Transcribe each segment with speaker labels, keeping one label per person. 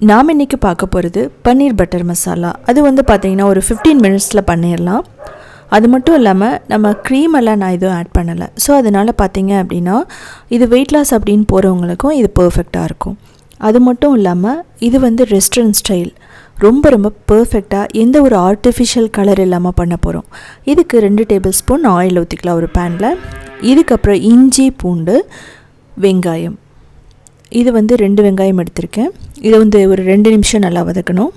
Speaker 1: நாம் இன்றைக்கி பார்க்க போகிறது பன்னீர் பட்டர் மசாலா. அது வந்து பார்த்திங்கன்னா ஒரு ஃபிஃப்டீன் மினிட்ஸில் பண்ணிடலாம் அது மட்டும் இல்லாமல் நம்ம க்ரீம் எல்லாம் நான் எதுவும் ஆட் பண்ணலை. ஸோ அதனால் பார்த்தீங்க அப்படின்னா இது வெயிட் லாஸ் அப்படின்னு போகிறவங்களுக்கும் இது பர்ஃபெக்டாக இருக்கும். அது மட்டும் இல்லாமல் இது வந்து ரெஸ்டாரண்ட் ஸ்டைல் ரொம்ப ரொம்ப பர்ஃபெக்டாக எந்த ஒரு ஆர்டிஃபிஷியல் கலர் இல்லாமல் பண்ண போகிறோம் இதுக்கு ரெண்டு டேபிள் ஸ்பூன் ஆயில் ஊற்றிக்கலாம் ஒரு பேனில் இதுக்கப்புறம் இஞ்சி பூண்டு வெங்காயம். இது வந்து ரெண்டு வெங்காயம் எடுத்திருக்கேன். இதை வந்து ஒரு ரெண்டு நிமிஷம் நல்லா வதக்கணும்.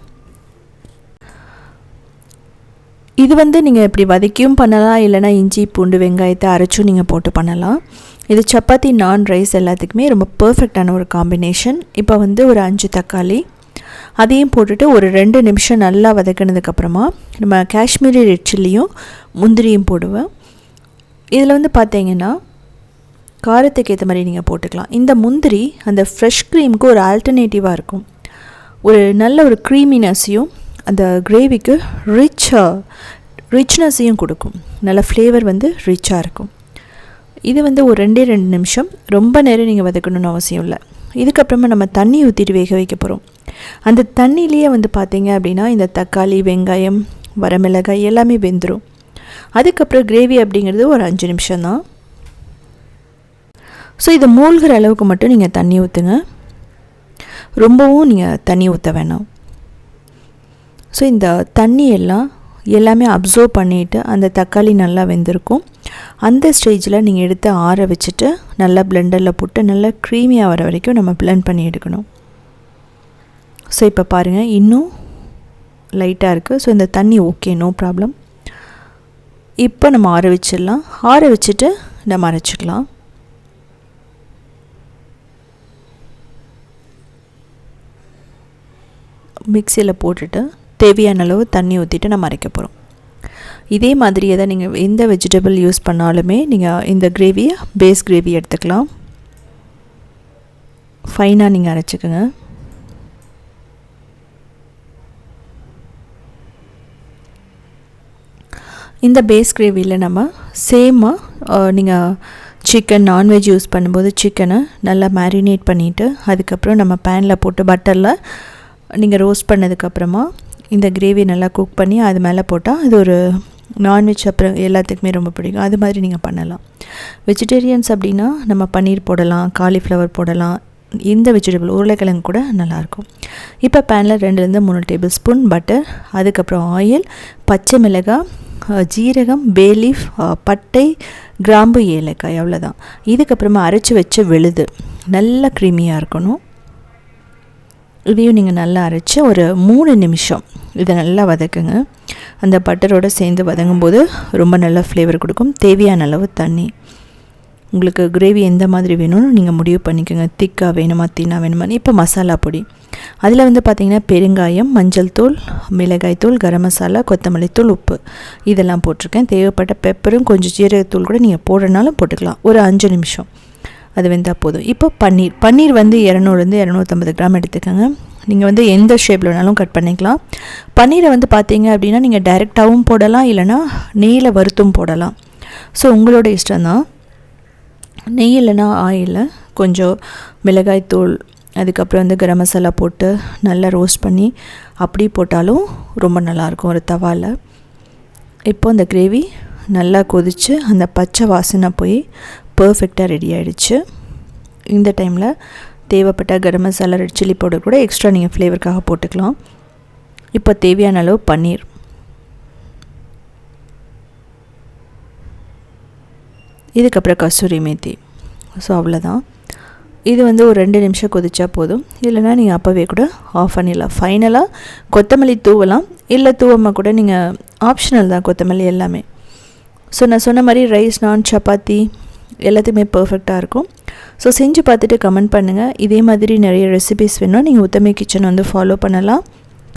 Speaker 1: இது வந்து நீங்கள் இப்படி வதக்கியும் பண்ணலாம் இல்லைனா இஞ்சி பூண்டு வெங்காயத்தை அரைச்சும் நீங்கள் போட்டு பண்ணலாம். இது சப்பாத்தி நான் ரைஸ் எல்லாத்துக்குமே ரொம்ப பர்ஃபெக்டான ஒரு காம்பினேஷன் இப்போ வந்து ஒரு அஞ்சு தக்காளி. அதையும் போட்டுட்டு ஒரு ரெண்டு நிமிஷம் நல்லா வதக்கினதுக்கப்புறமா நம்ம காஷ்மீரி ரெட் சில்லியும் முந்திரியும் போடுவேன். இதில் வந்து பார்த்தீங்கன்னா காரத்துக்கு ஏற்ற மாதிரி நீங்கள் போட்டுக்கலாம். இந்த முந்திரி அந்த ஃப்ரெஷ் க்ரீமுக்கு ஒரு ஆல்டர்னேட்டிவாக இருக்கும். ஒரு நல்ல ஒரு க்ரீமினஸையும் அந்த கிரேவிக்கு ரிச்சாக ரிச்னஸையும் கொடுக்கும். நல்ல ஃப்ளேவர் வந்து ரிச்சாக இருக்கும். இது வந்து ஒரு ரெண்டே ரெண்டு நிமிஷம். ரொம்ப நேரம் நீங்கள் வதக்கணும்னு அவசியம் இல்லை. இதுக்கப்புறமா நம்ம தண்ணி ஊற்றிட்டு வேக வைக்க போகிறோம் அந்த தண்ணியிலேயே வந்து பார்த்திங்க அப்படின்னா இந்த தக்காளி வெங்காயம் வரமிளகாய் எல்லாமே வெந்துடும் அதுக்கப்புறம் கிரேவி அப்படிங்கிறது ஒரு அஞ்சு நிமிஷம் தான் ஸோ இது மூழ்கிற அளவுக்கு மட்டும் நீங்கள் தண்ணி ஊற்றுங்க ரொம்பவும் நீங்கள் தண்ணி ஊற்ற வேணாம். ஸோ இந்த தண்ணி எல்லாம் எல்லாமே அப்சர்வ் பண்ணிவிட்டு அந்த தக்காளி நல்லா வெந்திருக்கும். அந்த ஸ்டேஜில் நீங்கள் எடுத்து ஆற வச்சுட்டு நல்லா பிளெண்டரில் போட்டு நல்லா க்ரீமியாக வர வரைக்கும் நம்ம பிளெண்ட் பண்ணி எடுக்கணும். ஸோ இப்போ பாருங்கள் இன்னும் லைட்டாக இருக்குது ஸோ இந்த தண்ணி ஓகே நோ ப்ராப்ளம் இப்போ நம்ம ஆற வச்சிடலாம். ஆற வச்சுட்டு நம்ம அரைச்சிக்கலாம். மிக்சியில் போட்டுட்டு தேவையான அளவு தண்ணி ஊற்றிட்டு நம்ம அரைக்க போகிறோம் இதே மாதிரியே தான் நீங்கள் எந்த வெஜிடபிள் யூஸ் பண்ணாலுமே நீங்கள் இந்த கிரேவியை பேஸ் கிரேவி எடுத்துக்கலாம். ஃபைனாக நீங்கள் அரைச்சிக்கோங்க. இந்த பேஸ் கிரேவியில் நம்ம சேமாக நீங்கள் சிக்கன் நான்வெஜ் யூஸ் பண்ணும்போது சிக்கனை நல்லா மேரினேட் பண்ணிவிட்டு அதுக்கப்புறம் நம்ம பேனில் போட்டு பட்டரில் நீங்கள் ரோஸ்ட் பண்ணதுக்கப்புறமா இந்த கிரேவி நல்லா குக் பண்ணி அது மேலே போட்டால் அது ஒரு நான்வெஜ் அப்புறம் எல்லாத்துக்குமே ரொம்ப பிடிக்கும். அது மாதிரி நீங்கள் பண்ணலாம். வெஜிடேரியன்ஸ் அப்படின்னா நம்ம பன்னீர் போடலாம் காலிஃப்ளவர் போடலாம். இந்த வெஜிடபிள் உருளைக்கிழங்கு கூட நல்லாயிருக்கும். இப்போ பேனில் ரெண்டுலேருந்து மூணு டேபிள் ஸ்பூன் பட்டர் அதுக்கப்புறம் ஆயில் பச்சை மிளகாய் ஜீரகம் பேலீஃப் பட்டை கிராம்பு ஏலக்காய் அவ்வளோதான் இதுக்கப்புறமா அரைச்சி வச்ச விழுது. நல்லா க்ரீமியாக இருக்கணும். இதையும் நீங்கள் நல்லா அரைச்சி ஒரு மூணு நிமிஷம் இதை நல்லா வதக்குங்க. அந்த பட்டரோடு சேர்ந்து வதங்கும்போது ரொம்ப நல்ல ஃப்ளேவர் கொடுக்கும். தேவையான அளவு தண்ணி. உங்களுக்கு கிரேவி எந்த மாதிரி வேணும்னு நீங்கள் முடிவு பண்ணிக்கோங்க. திக்காக வேணுமா தீனா வேணுமா இப்போ மசாலா பொடி. அதில் வந்து பார்த்திங்கன்னா பெருங்காயம் மஞ்சள் தூள் மிளகாய் தூள் கரம் மசாலா கொத்தமல்லி தூள் உப்பு. இதெல்லாம் போட்டிருக்கேன். தேவைப்பட்ட பெப்பரும் கொஞ்சம் ஜீரகத்தூள் கூட நீங்கள் போடுறனாலும் போட்டுக்கலாம். ஒரு அஞ்சு நிமிஷம். அது வெந்தால் போதும். இப்போ பன்னீர். பன்னீர் வந்து இரநூறுலேருந்து இரநூத்தம்பது கிராம் எடுத்துக்கோங்க. நீங்கள் வந்து எந்த ஷேப்பில் வேணாலும் கட் பண்ணிக்கலாம். பன்னீரை வந்து பார்த்தீங்க அப்படின்னா நீங்கள் டைரெக்டாகவும் போடலாம் இல்லைனா நெய்யில் வறுத்தும் போடலாம். ஸோ உங்களோட இஷ்டம் தான். நெய் இல்லைனா ஆயிலில் கொஞ்சம் மிளகாய் தூள் அதுக்கப்புறம் வந்து கரம் மசாலா போட்டு நல்லா ரோஸ்ட் பண்ணி அப்படி போட்டாலும் ரொம்ப நல்லாயிருக்கும் ஒரு தவாவில் இப்போ அந்த கிரேவி நல்லா கொதித்து அந்த பச்சை வாசனை போய் பர்ஃபெக்டாக ரெடி ஆகிடுச்சு இந்த டைமில் தேவைப்பட்ட garam masala red chilli powder கூட எக்ஸ்ட்ரா நீங்கள் ஃப்ளேவருக்காக போட்டுக்கலாம். இப்போ தேவையான அளவு பன்னீர். இதுக்கப்புறம் கஸ்தூரி மேத்தி. ஸோ அவ்வளோதான் இது வந்து ஒரு ரெண்டு நிமிஷம் கொதிச்சா போதும். இல்லைனா நீங்கள் அப்போவே கூட ஆஃப் பண்ணிடலாம். ஃபைனலாக கொத்தமல்லி தூவலாம். இல்லை தூவாமல் கூட நீங்கள் ஆப்ஷனல் தான் கொத்தமல்லி எல்லாமே. ஸோ நான் சொன்ன மாதிரி ரைஸ் நான் சப்பாத்தி எல்லாத்தையுமே பர்ஃபெக்டாக இருக்கும். ஸோ செஞ்சு பார்த்துட்டு கமெண்ட் பண்ணுங்கள் இதே மாதிரி நிறைய ரெசிபிஸ் வேணும். நீங்கள் உத்தமை கிச்சன் வந்து ஃபாலோ பண்ணலாம்.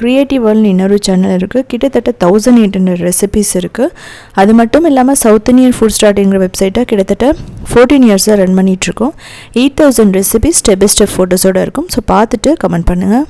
Speaker 1: க்ரியேட்டிவ் வேர்ல்டு இன்னொரு சேனல் இருக்குது கிட்டத்தட்ட தௌசண்ட் எயிட் ஹண்ட்ரட் ரெசிபிஸ் இருக்குது அது மட்டும் இல்லாமல் சவுத் இந்தியன் ஃபுட் ஸ்டார்ட்ங்கிற வெப்சைட்டை கிட்டத்தட்ட ஃபோர்டீன் இயர்ஸாக ரன் பண்ணிகிட்ருக்கோம் eight thousand recipes step by step ஃபோட்டோஸோடு இருக்கும். ஸோ பார்த்துட்டு கமெண்ட் பண்ணுங்கள்